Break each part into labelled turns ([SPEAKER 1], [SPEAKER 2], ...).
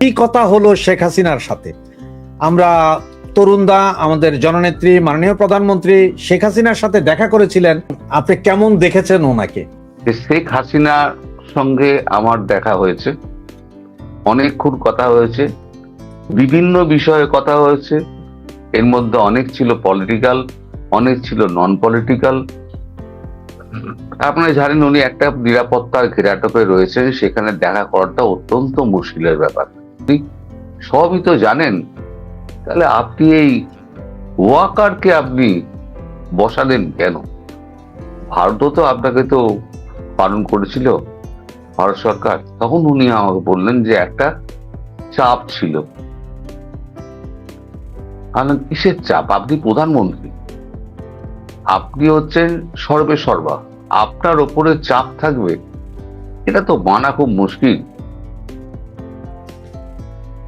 [SPEAKER 1] কি কথা হলো শেখ হাসিনার সাথে। আমরা তরুণদা, আমাদের জননেত্রী, মাননীয় প্রধানমন্ত্রী শেখ হাসিনার সাথে দেখা করেছিলেন। আপনি কেমন দেখেছেন ওনাকে?
[SPEAKER 2] শেখ হাসিনার সঙ্গে আমার দেখা হয়েছে। অনেকক্ষণ কথা হয়েছে। বিভিন্ন বিষয়ে কথা হয়েছে। এর মধ্যে অনেক ছিল পলিটিক্যাল অনেক ছিল নন পলিটিক্যাল আপনারা জানেন উনি একটা নিরাপত্তার ঘেরাটোপে রয়েছেন। সেখানে দেখা করাটা অত্যন্ত মুশকিলের ব্যাপার। আপনি সবই তো জানেন, তাহলে আপনি এই ওয়াকারকে আপনি বসালেন কেন? ভারতও তো আপনাকে তো পালন করেছিল, ভারত সরকার। তখন উনি আমাকে বললেন যে একটা চাপ ছিল। কিসের চাপ? আপনি প্রধানমন্ত্রী। আপনি হচ্ছেন সর্বে সর্বা আপনার ওপরে চাপ থাকবে, এটা তো মানা খুব মুশকিল।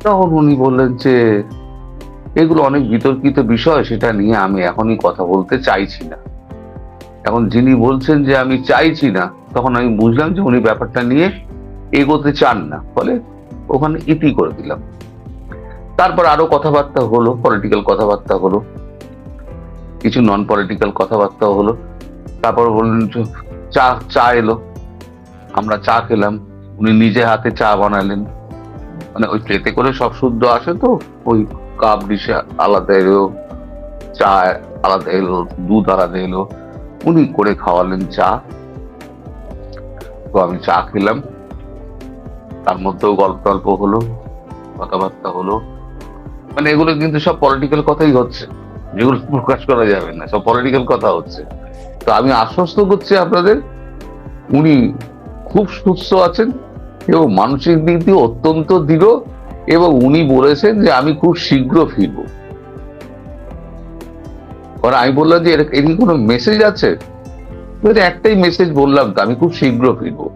[SPEAKER 2] তখন উনি বললেন যে, এগুলো অনেক বিতর্কিত বিষয়, সেটা নিয়ে আমি এখনই কথা বলতে চাইছি না। এখন যিনি বলছেন যে, আমি চাইছি না, তখন আমি বুঝলাম যে, উনি ব্যাপারটা নিয়ে এগোতে চান না। ফলে ওখানে ইতি করে দিলাম। তারপর আরও কথাবার্তা হলো পলিটিক্যাল কথাবার্তা হলো, কিছু নন পলিটিক্যাল কথাবার্তা হলো। তারপর বললেন চা চা এলো। আমরা চা খেলাম। উনি নিজে হাতে চা বানালেন। মানে ওই ট্রেতে করে সব শুদ্ধ আসে তো, ওই কাপ ডিশে আলাদা এলো চা আলাদা এলো, দুধ আলাদা এলো, উনি করে খাওয়ালেন চা। তো আমি চা খেলাম। তার মধ্যেও গল্প টল্প হলো, কথাবার্তা হলো। মানে এগুলো কিন্তু সব পলিটিক্যাল কথাই হচ্ছে, যেগুলো প্রকাশ করা যাবে না, সব পলিটিক্যাল কথা হচ্ছে। তো আমি আশ্বস্ত করছি আপনাদের, উনি খুব সুস্থ আছেন। এবং মানসিক দিক দিয়ে অত্যন্ত দৃঢ় এবং উনি বলেছেন যে আমি খুব শীঘ্র ফিরবো। কারণ আমি বললাম যে এর কি কোনো মেসেজ আছে? একটাই মেসেজ বললাম তো, আমি খুব শীঘ্র ফিরবো।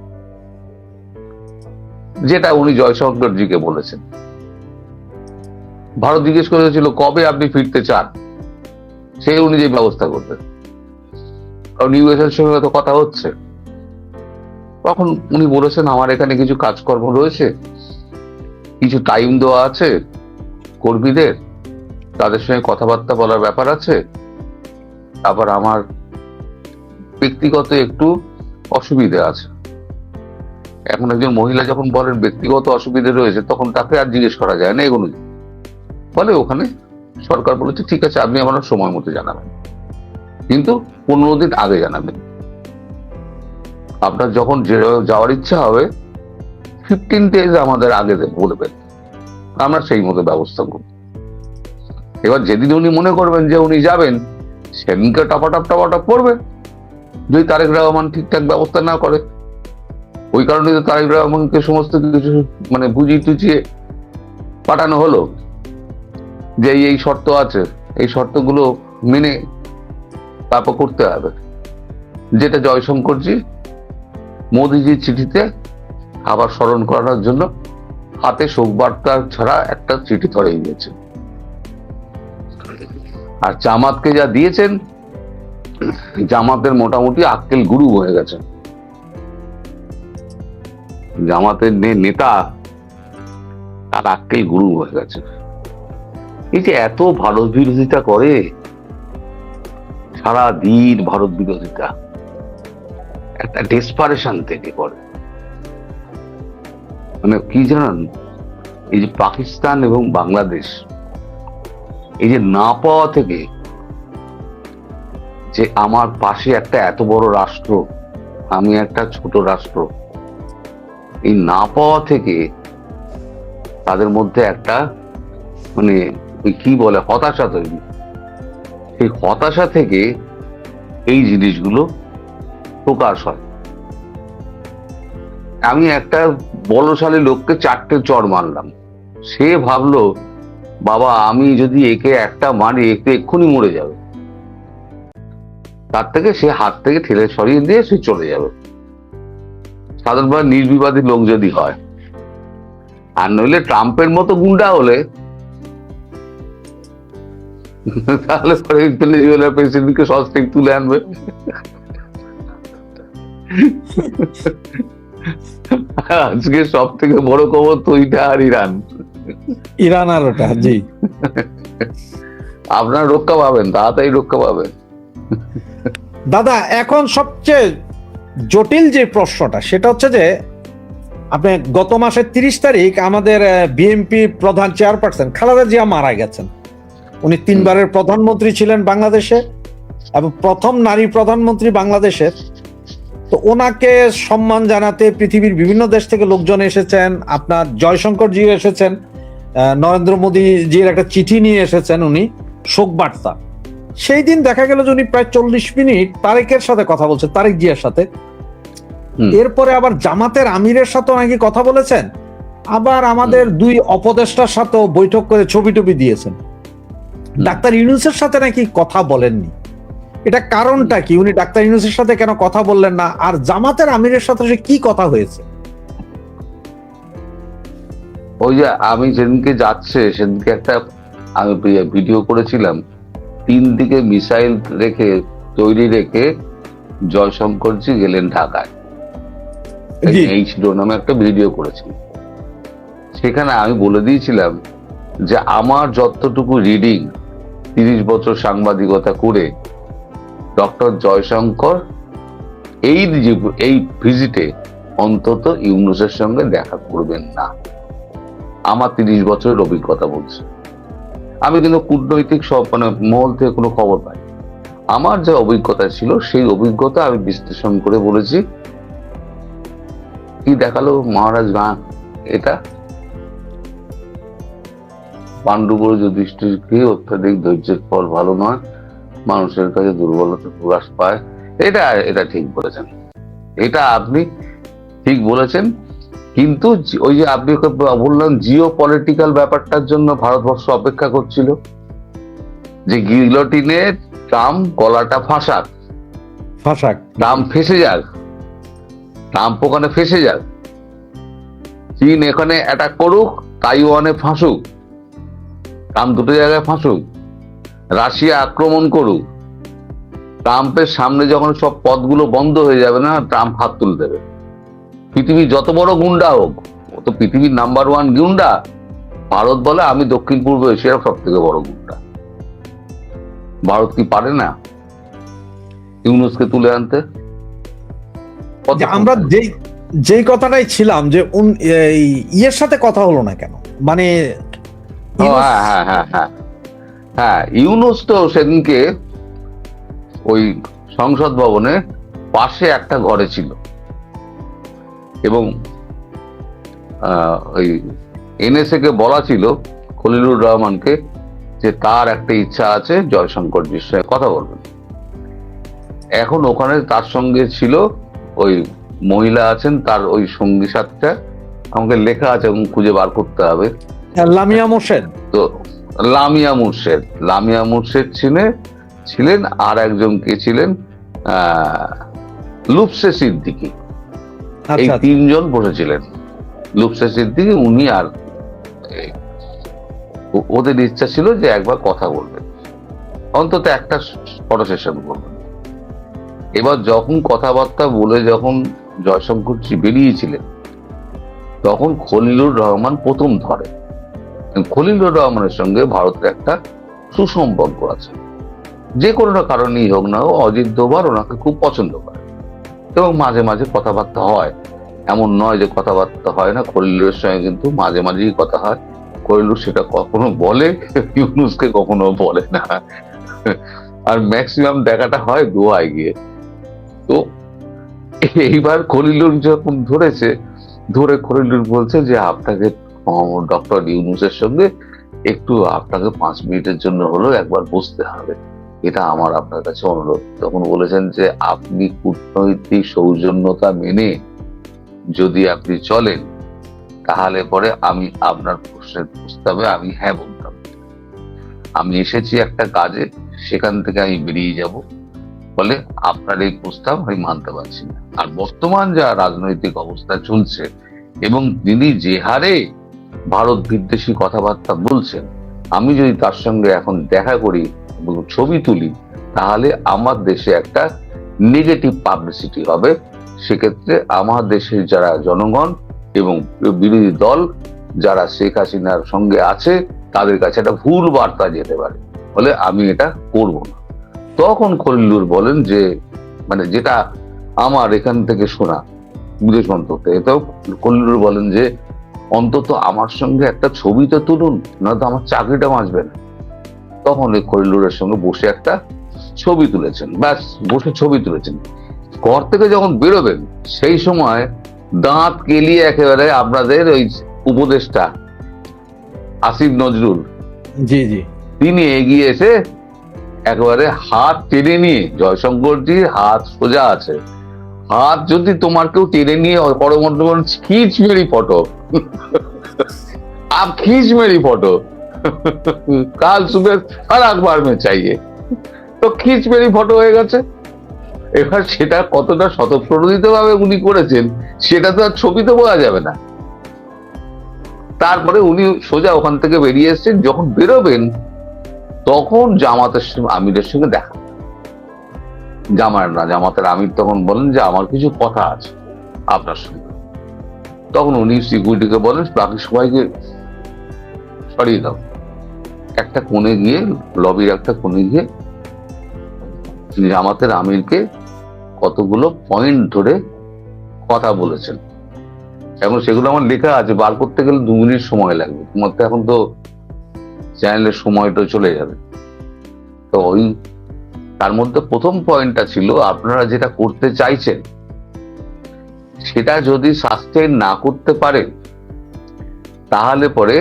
[SPEAKER 2] যেটা উনি জয়শঙ্করজিকে বলেছেন। ভারত জিজ্ঞেস করেছিল কবে আপনি ফিরতে চান? সেই অনুযায়ী ব্যবস্থা করবেন কারণ ইউএসএর সঙ্গে তো কথা হচ্ছে। তখন উনি বলেছেন, আমার এখানে কিছু কাজকর্ম রয়েছে, কিছু টাইম দেওয়া আছে কর্মীদের, তাদের সঙ্গে কথাবার্তা বলার ব্যাপার আছে। আবার আমার ব্যক্তিগত একটু অসুবিধা আছে। এখন একজন মহিলা যখন বলেন, ব্যক্তিগত অসুবিধে রয়েছে, তখন তাকে আর জিজ্ঞেস করা যায় না এগুলো বলে, ওখানে সরকার বলেছে, ঠিক আছে, আপনি আমার সময় মতো জানাবেন। কিন্তু পনেরো দিন আগে জানাবেন। আপনার যখন যাওয়ার ইচ্ছা হবে ফিফটিন ডেজ আমাদের আগে বলবেন। আমরা সেই মতো ব্যবস্থা করব। এবার যেদিন উনি মনে করবেন যে উনি যাবেন, সেদিনকে টপাটপ টপাটপ করবে। যদি তারেক রহমান ঠিকঠাক ব্যবস্থা না করে, ওই কারণে তো তারেক রহমানকে সমস্ত কিছু মানে বুঝিয়ে টুচিয়ে পাঠানো হলো যে এই শর্ত আছে। এই শর্তগুলো মেনে তারপর করতে হবে। যেটা জয়শঙ্করজি মোদিজির চিঠিতে আবার স্মরণ করানোর জন্য হাতে শোক বার্তা ছাড়া একটা চিঠি ধরেই গিয়েছে আর জামাতকে যা দিয়েছেন, জামাতের মোটামুটি আক্কেল গুরু হয়ে গেছে জামাতের নেতা আর আক্কেল গুরু হয়ে গেছে এই যে এত ভারত বিরোধিতা করে, সারা দিন ভারত বিরোধিতা। একটা ডেসপারেশন থেকে করে। মানে কি জানেন? এই যে পাকিস্তান এবং বাংলাদেশ, এই যে না পাওয়া থেকে যে আমার পাশে একটা এত বড় রাষ্ট্র, আমি একটা ছোট রাষ্ট্র, এই না পাওয়া থেকে তাদের মধ্যে একটা মানে ওই কি বলে হতাশা তৈরি। সেই হতাশা থেকে এই জিনিসগুলো প্রকাশ হয়। আমি একটা বলশালী লোককে চারটে চর মারলাম। সে ভাবলো, বাবা, আমি যদি একে একটা মারি, একে এক্ষুনি মরে যাবে। তার থেকে সে হাত থেকে ঠেলে সরিয়ে দিয়ে সে চলে যাবে। সাধারণভাবে নির্বিবাদী লোক যদি হয়। আর নইলে ট্রাম্পের মতো গুন্ডা হলে? তাহলে পরে প্রেসিডেন্টকে সস্টেক তুলে আনবে। আজকে সব থেকে বড় খবর তো ওইটা আর ইরান।
[SPEAKER 1] ইরান আর ওটা জি।
[SPEAKER 2] আপনার রক্ষা পাবেন তাড়াতাড়ি রক্ষা পাবেন।
[SPEAKER 1] দাদা এখন সবচেয়ে জটিল যে প্রশ্নটা সেটা হচ্ছে যে আপনি গত মাসের তিরিশ তারিখ আমাদের বিএনপি প্রধান চেয়ারপারসন খালেদা জিয়া মারা গেছেন। উনি তিনবারের প্রধানমন্ত্রী ছিলেন বাংলাদেশে এবং প্রথম নারী প্রধানমন্ত্রী বাংলাদেশের। তো ওনাকে সম্মান জানাতে পৃথিবীর বিভিন্ন দেশ থেকে লোকজন এসেছেন আপনার জয়শঙ্কর জি এসেছেন নরেন্দ্র মোদী জির একটা চিঠি নিয়ে এসেছেন উনি শোক বার্তা সেই দিন দেখা গেল যে উনি প্রায় চল্লিশ মিনিট তারেকের সাথে কথা বলছেন তারেক জিয়ার সাথে। এরপরে আবার জামাতের আমিরের সাথে নাকি কথা বলেছেন আবার আমাদের দুই অপদেষ্টার সাথেও বৈঠক করে ছবি টবি দিয়েছেন। ডাক্তার ইউনুসের সাথে নাকি কথা বলেননি। এটা কারণটা কি? উনি ডাক্তার ইউনুসের সাথে কেন কথা বললেন না? আর জামাতের আমিরের সাথে সে কি কথা হয়েছে?
[SPEAKER 2] ওই যে আমি যেদিনকে যাচ্ছে সেদিনকে একটা আমি ভিডিও করেছিলাম। তিন দিকে মিসাইল রেখে তৈরি রেখে জয়শঙ্করজি গেলেন ঢাকায়। এই ছিল নামে একটা ভিডিও করেছি। সেখানে আমি বলে দিয়েছিলাম যে আমার যতটুকু রিডিং তিরিশ বছর সাংবাদিকতা করে ডক্টর জয়শঙ্কর এই এই ভিজিটে অন্তত ইউনুসের সঙ্গে দেখা করবেন না। আমার তিরিশ বছরের অভিজ্ঞতা বলছে। আমি কিন্তু কূটনৈতিক সব মানে মহল থেকে কোনো খবর পাই আমার যে অভিজ্ঞতা ছিল, সেই অভিজ্ঞতা আমি বিশ্লেষণ করে বলেছি। কি দেখাল মহারাজ মা, এটা? পাণ্ডুবর যুধিষ্ঠিরকে অত্যাধিক ধৈর্যের ফল ভালো নয়। মানুষের কাছে দুর্বলতা প্রকাশ পায় এটা এটা ঠিক বলেছেন। এটা আপনি ঠিক বলেছেন কিন্তু ওই যে আপনি বললেন জিও পলিটিক্যাল ব্যাপারটার জন্য ভারতবর্ষ অপেক্ষা করছিল যে গিলোটিনে ট্রাম্প গলাটা ফাঁসাক।
[SPEAKER 1] ফাঁসাক।
[SPEAKER 2] ট্রাম্প ফেসে যাক। ট্রাম্প ওখানে ফেসে যাক। চীন এখানে অ্যাটাক করুক তাইওয়ানে ফাঁসুক। ট্রাম্প দুটো জায়গায় ফাঁসুক। রাশিয়া আক্রমণ করুক ট্রাম্পের সামনে যখন সব পথগুলো বন্ধ হয়ে যাবে না ট্রাম্প হাত তুলে দেবে। পৃথিবীর যত বড় গুন্ডা হোক ও তো পৃথিবীর নাম্বার ওয়ান গুন্ডা ভারত বলে আমি দক্ষিণ পূর্ব এশিয়ার সব থেকে বড় গুন্ডা। ভারত কি পারে না ইউনুসকে তুলে আনতে?
[SPEAKER 1] আমরা যেই যেই কথাটাই ছিলাম যে ইয়ের সাথে কথা হলো না কেন? মানে
[SPEAKER 2] ও, হ্যাঁ হ্যাঁ হ্যাঁ। হ্যাঁ হ্যাঁ ইউনুস তো সেদিনকে ওই সংসদ ভবনে পাশে একটা ঘরে ছিল। এবং ওই এনএসএ কে বলা ছিল খলিলুর রহমানকে যে তার একটা ইচ্ছা আছে জয়শঙ্করজির সঙ্গে কথা বলবেন। এখন ওখানে তার সঙ্গে ছিল ওই মহিলা আছেন তার ওই সঙ্গী সাথটা। আমাকে লেখা আছে এবং খুঁজে বার করতে হবে।
[SPEAKER 1] লামিয়া মোর্শেদ
[SPEAKER 2] তো লামিয়া মুর্শেদ। লামিয়া মুর্শেদ ছিলেন ছিলেন আর একজন কে ছিলেন? লুপসে সিদ্দিকি। এই
[SPEAKER 1] আচ্ছা আচ্ছা।
[SPEAKER 2] তিনজন বসেছিলেন। লুপসে সিদ্দিকি উনি আর ওদের ইচ্ছা ছিল যে একবার কথা বলবেন। অন্তত একটা ফটো সেশন করবেন। এবার যখন কথাবার্তা বলে যখন জয়শঙ্করজি বেরিয়েছিলেন তখন খলিলুর রহমান প্রথম ধরে। খলিলুর রহমানের সঙ্গে ভারতের একটা সুসম্পর্ক আছে। যে কোনোটা কারণেই হোক না, অজিত দোবার ওনাকে খুব পছন্দ করে। এবং মাঝে মাঝে কথাবার্তা হয়। এমন নয় যে কথাবার্তা হয় না খলিলুরের সঙ্গে কিন্তু মাঝে মাঝেই কথা হয়। খলিলুর সেটা কখনো বলে, ইউনুসকে কখনো বলে না। আর ম্যাক্সিমাম দেখাটা হয় দোয়ায় গিয়ে। তো এইবার খলিলুর যখন ধরেছে, ধরে খলিলুর বলছে যে, আপনাকে ডক্টর ইউনুসের সঙ্গে একটু আপনাকে পাঁচ মিনিটের জন্য হলেও একবার বসতে হবে। এটা আমার আপনার কাছে অনুরোধ। তখন বলেছেন যে, আপনি কূটনৈতিক সৌজন্যতা মেনে যদি আপনি চলেন, তাহলে পরে আমি আপনার প্রশ্নের প্রস্তাবে আমি হ্যাঁ বলতাম। আমি এসেছি একটা কাজে, সেখান থেকে আমি বেরিয়ে যাব। ফলে আপনার এই প্রস্তাব আমি মানতে পারছি না। আর বর্তমান যা রাজনৈতিক অবস্থা চলছে, এবং তিনি যে হারে ভারত বিদ্বেষী কথাবার্তা বলছেন। আমি যদি তার সঙ্গে এখন দেখা করি ছবি তুলি, তাহলে আমার দেশে একটা নেগেটিভ পাবলিসিটি হবে। সেক্ষেত্রে আমার দেশের যারা জনগণ এবং বিরোধী দল, যারা শেখ হাসিনার সঙ্গে আছে, তাদের কাছে একটা ভুল বার্তা যেতে পারে। বলে আমি এটা করব না। তখন খলিলুর বলেন যে মানে যেটা আমার এখান থেকে শোনা, বিদেশ মন্ত্রকে এতেও খলিলুর বলেন যে অন্তত আমার সঙ্গে একটা ছবি তো তুলুন নয়তো আমার চাকরিটা বাঁচবে না। তখন ওই খলিলুরের সঙ্গে বসে একটা ছবি তুলেছেন ব্যাস বসে ছবি তুলেছেন। ঘর থেকে যখন বেরোবেন সেই সময় দাঁত কেলিয়ে একেবারে আপনাদের ওই উপদেষ্টা আসিফ নজরুল
[SPEAKER 1] জি জি।
[SPEAKER 2] তিনি এগিয়ে এসে একেবারে হাত টেনে নিয়ে জয়শঙ্করজির হাত সোজা আছে হাত যদি তোমার কেউ টেনে নিয়ে পরবর্তী খিচ মেরি ফটো। আপ খিচ মেরি ফটো। কাল সুবে আর একবার মে চাইয়ে। তো খিচ মেরি ফটো হয়ে গেছে। এবার সেটা কতটা স্বতঃপ্রণোদিত ভাবে উনি করেছেন, সেটা তো আর ছবিতে বোঝা যাবে না। তারপরে উনি সোজা ওখান থেকে বেরিয়ে এসেছেন। যখন বেরোবেন, তখন জামাতের আমিরের সঙ্গে দেখা। জামার না, জামাতের আমির তখন বলেন যে আমার কিছু কথা আছে আপনার সঙ্গে। তখন উনি সিকিউরিটিকে বলেন, বাকি সবাইকে সরিয়ে দাও। একটা কোণে গিয়ে, লবির একটা কোণে গিয়ে জামাতের আমিরকে কতগুলো পয়েন্ট ধরে কথা বলেছেন। এখন সেগুলো আমার লেখা আছে, বার করতে গেলে দু মিনিট সময় লাগবে। তোমার তো এখন তো চ্যানেলের সময়টা চলে যাবে। তো ওই তার মধ্যে প্রথম পয়েন্টটা ছিল, আপনারা যেটা করতে চাইছেন, সেটা যদি সাস্টেইন না করতে পারেন তাহলে পরে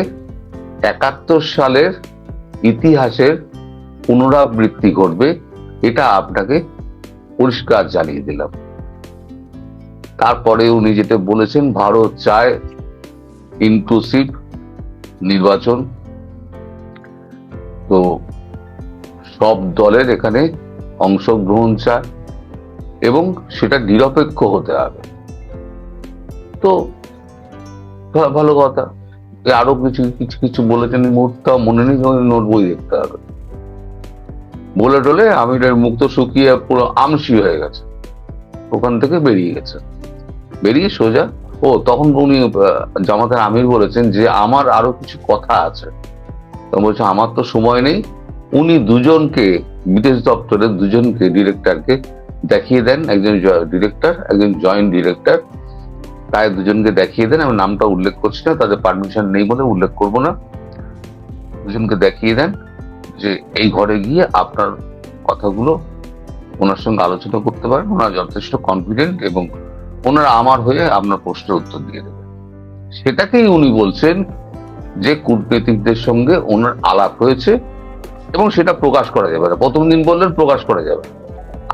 [SPEAKER 2] একাত্তর সালের ইতিহাসের পুনরাবৃত্তি করবে এটা আপনাকে পরিষ্কার জানিয়ে দিলাম। তারপরে উনি যেটা বলেছেন, ভারত চায় ইনক্লুসিভ নির্বাচন। তো সব দলের এখানে অংশগ্রহণ চায় এবং সেটা নিরপেক্ষ হতে হবে। তো ভালো কথা। আরও কিছু কিছু কিছু বলেছেন মুহূর্তে মনে নেই নোট বই দেখতে হবে। বলে টলে আমিরের মুক্ত শুকিয়ে পুরো আমসি হয়ে গেছে। ওখান থেকে বেরিয়ে গেছে। বেরিয়ে সোজা, ও তখন উনি জামাতের আমির বলেছেন যে, আমার আরও কিছু কথা আছে। বলছে, আমার তো সময় নেই উনি দুজনকে, বিদেশ দপ্তরের দুজনকে ডিরেক্টরকে দেখিয়ে দেন, একজন ডিরেক্টর, একজন জয়েন্ট ডিরেক্টর। তাই দুজনকে দেখিয়ে দেন, আমি নামটা উল্লেখ করছি না, তাদের পারমিশন নেই বলে উল্লেখ করব না। দুজনকে দেখিয়ে দেন যে এই ঘরে গিয়ে আপনার কথাগুলো ওনার সঙ্গে আলোচনা করতে পারেন, ওনারা যথেষ্ট কনফিডেন্ট এবং ওনারা আমার হয়ে আপনার প্রশ্নের উত্তর দিয়ে দেবেন। সেটাকেই উনি বলছেন যে কূটনীতিকদের সঙ্গে ওনার আলাপ হয়েছে। এবং সেটা প্রকাশ করা যাবে না। প্রথম দিন বললেন প্রকাশ করা যাবে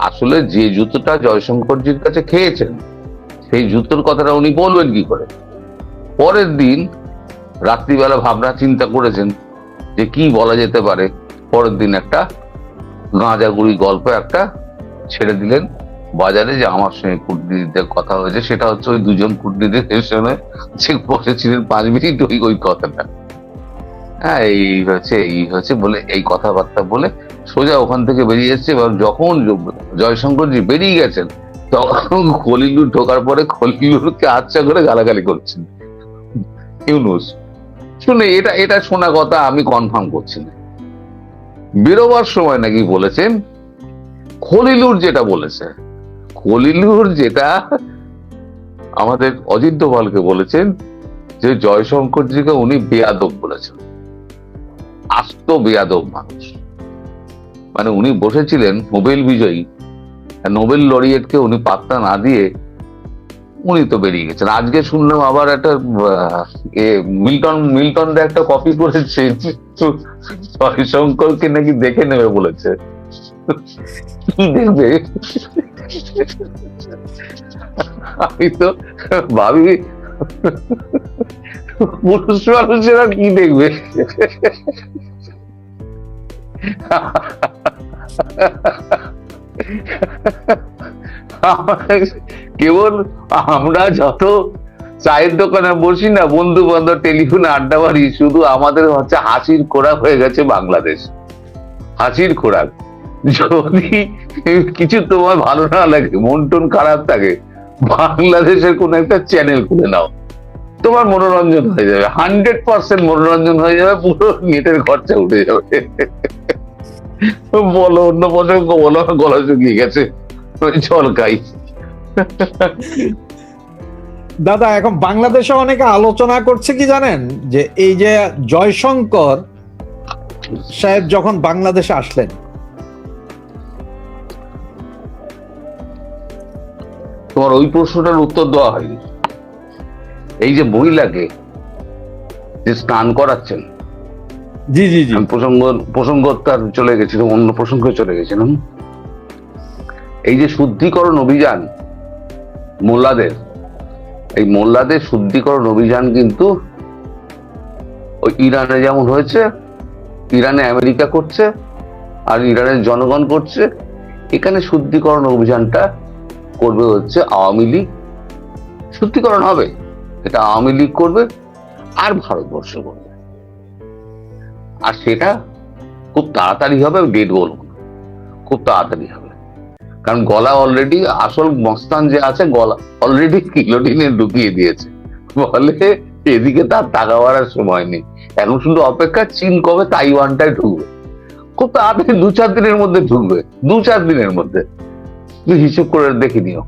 [SPEAKER 2] আসলে যে জুতোটা জয়শঙ্করজির কাছে খেয়েছেন, সেই জুতোর কথাটা উনি বলবেন কি করে? পরের দিন রাত্রিবেলা ভাবনা চিন্তা করেছেন যে কি বলা যেতে পারে। পরের দিন একটা গাঁজাগুড়ি গল্প একটা ছেড়ে দিলেন বাজারে যে আমার সঙ্গে কূটনীতিদের কথা হয়েছে, সেটা হচ্ছে ওই দুজন কূটনীতিদের সঙ্গে যে বসেছিলেন পাঁচ মিনিট ওই ওই কথাটা। হ্যাঁ এই হচ্ছে এই হচ্ছে বলে, এই কথাবার্তা বলে সোজা ওখান থেকে বেরিয়ে এসছে এবং যখন জয়শঙ্করজি বেরিয়ে গেছেন, তখন ঢোকার পরে খলিলুরকে আচ্ছা করে গালাগালি করছেন। ইউনুস, শুনে এটা এটা শোনা কথা আমি কনফার্ম করছি না। বেরোবার সময় নাকি বলেছেন, খলিলুর যেটা বলেছে, খলিলুর যেটা আমাদের অজিত দোভালকে বলেছেন যে জয়শঙ্করজিকে উনি বেয়াদব বলেছেন। আস্ত বেয়াদব মানুষ। মানে উনি বসেছিলেন নোবেল বিজয়ী। নোবেল লরিয়েটকে উনি পাত্তা না দিয়ে উনি তো বেরিয়ে গেছেন। আজকে শুনলাম আবার একটা মিল্টন মিল্টন দা একটা কপি করেছে। জয়শঙ্করকে নাকি দেখে নেবে বলেছে। দেখবে? আমি তো ভাবি পুরুষ মানুষেরা কি দেখবে? কেবল আমরা যত চায়ের দোকানে বসি না বন্ধু বান্ধব টেলিফোনে আড্ডা মারি, শুধু আমাদের হচ্ছে হাসির খোরাক হয়ে গেছে বাংলাদেশ। হাসির খোরাক। যদি কিছু তোমার ভালো না লাগে মন টন খারাপ থাকে, বাংলাদেশের কোন একটা চ্যানেল খুলে নাও। তোমার মনোরঞ্জন হয়ে যাবে। হান্ড্রেড পার্সেন্ট মনোরঞ্জন হয়ে যাবে পুরো নেটের খরচা উঠে যাবে। বলো অন্য প্রসঙ্গ বলো গলা শুকিয়ে গেছে। জল খাই।
[SPEAKER 1] দাদা এখন বাংলাদেশে অনেকে আলোচনা করছে কি জানেন? যে এই যে জয়শঙ্কর সাহেব যখন বাংলাদেশে আসলেন
[SPEAKER 2] তোমার ওই প্রশ্নটার উত্তর দেওয়া হয়নি। এই যে মহিলাকে যে স্নান করাচ্ছেন
[SPEAKER 1] জি জি জি।
[SPEAKER 2] প্রসঙ্গ প্রসঙ্গ তার চলে গেছিলাম অন্য প্রসঙ্গে চলে গেছিলাম এই যে শুদ্ধিকরণ অভিযান মোল্লাদের এই মোল্লাদের শুদ্ধিকরণ অভিযান কিন্তু ওই ইরানে যেমন হয়েছে ইরানে আমেরিকা করছে আর ইরানের জনগণ করছে এখানে শুদ্ধিকরণ অভিযানটা করবে হচ্ছে আওয়ামী লীগ। শুদ্ধিকরণ হবে। এটা আওয়ামী লীগ করবে আর ভারতবর্ষ করবে। আর সেটা খুব তাড়াতাড়ি হবে, ডেট বলব। খুব তাড়াতাড়ি হবে। কারণ গলা অলরেডি আসল মস্তান যে আছে, গলা অলরেডি কিলোটিনে ঢুকিয়ে দিয়েছে। বলে এদিকে তার টাকা বাড়ার সময় নেই। এখন শুধু অপেক্ষা, চীন কবে তাইওয়ানটায় ঢুকবে? খুব তাড়াতাড়ি দু চার দিনের মধ্যে ঢুকবে। দু চার দিনের মধ্যে। তুই হিসেব করে দেখে নিও।